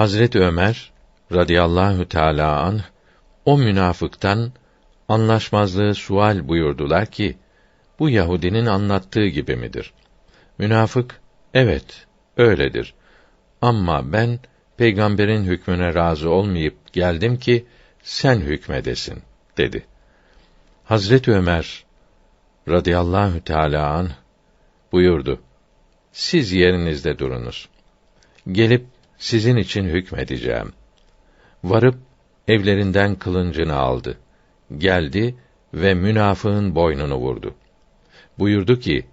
Hazret Ömer radıyallahu teala anh o münafıktan anlaşmazlığı sual buyurdular ki bu Yahudinin anlattığı gibi midir? Münafık evet öyledir. Ama ben peygamberin hükmüne razı olmayıp geldim ki sen hükmedesin dedi. Hazret Ömer radıyallahu teala an buyurdu. Siz yerinizde durunuz. Gelip sizin için hükmedeceğim. Varıp evlerinden kılıncını aldı. Geldi ve münafığın boynunu vurdu. Buyurdu ki: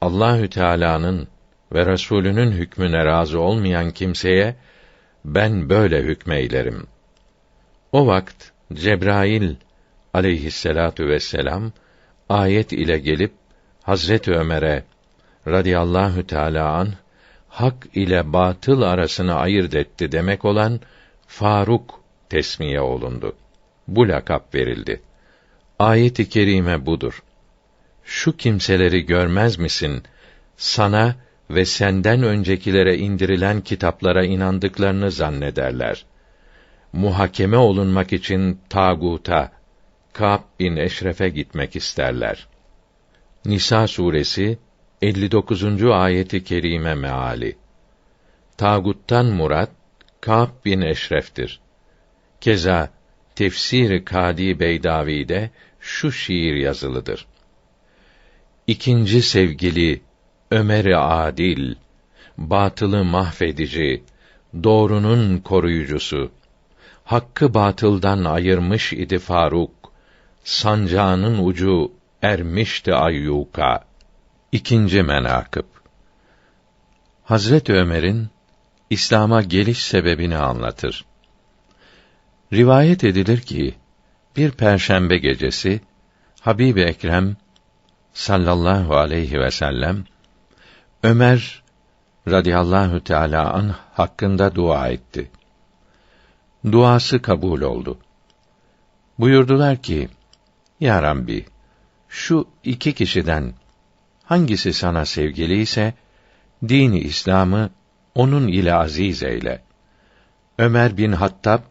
Allahü Teala'nın ve Resulünün hükmüne razı olmayan kimseye ben böyle hükmeylerim. O vakt Cebrail aleyhisselatu vesselam ayet ile gelip Hazret Ömer'e radıyallahu teala an hak ile batıl arasını ayırt etti demek olan Faruk tesmiye olundu. Bu lakap verildi. Ayet-i kerime budur. Şu kimseleri görmez misin? Sana ve senden öncekilere indirilen kitaplara inandıklarını zannederler. Muhakeme olunmak için tağuta, Kâb bin Eşref'e gitmek isterler. Nisa suresi 59. ayeti kerime meali. Tağuttan murat Kâb bin Eşref'tir. Keza Tefsir-i Kadi Beydavi'de şu şiir yazılıdır. İkinci sevgili Ömer-i Adil, batılı mahvedici, doğrunun koruyucusu, hakkı batıldan ayırmış idi Faruk, sancağının ucu ermişti Ayyuka. İkinci menakıb Hazret Ömer'in İslam'a geliş sebebini anlatır. Rivayet edilir ki bir perşembe gecesi Habib Ekrem sallallahu aleyhi ve sellem Ömer radıyallahu teala an hakkında dua etti. Duası kabul oldu. Buyurdular ki: Ya Rabbi, şu iki kişiden hangisi sana sevgili ise dini İslam'ı onun ile aziz eyle. Ömer bin Hattab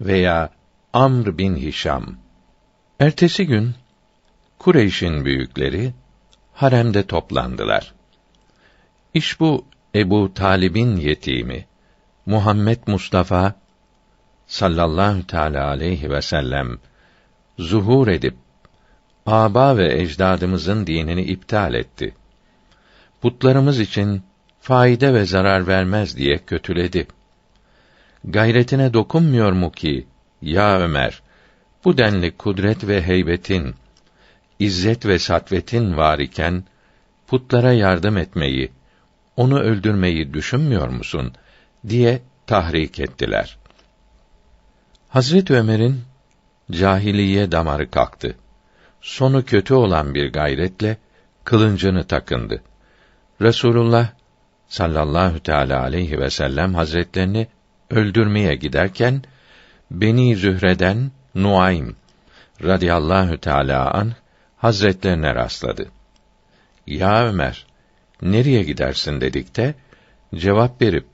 veya Amr bin Hişam. Ertesi gün Kureyş'in büyükleri haremde toplandılar. İş bu Ebu Talib'in yetimi Muhammed Mustafa sallallahu teala aleyhi ve sellem zuhur edip aba ve ecdadımızın dinini iptal etti. Putlarımız için faide ve zarar vermez diye kötüledi. Gayretine dokunmuyor mu ki ya Ömer bu denli kudret ve heybetin izzet ve satvetin var iken putlara yardım etmeyi, onu öldürmeyi düşünmüyor musun diye tahrik ettiler. Hazret Ömer'in cahiliye damarı kalktı. Sonu kötü olan bir gayretle kılıncını takındı. Resulullah sallallahu teala aleyhi ve sellem hazretlerini öldürmeye giderken Beni Zühre'den Nuaym radıyallahu teala an hazretlerine rastladı. Ya Ömer, nereye gidersin dedikte cevap verip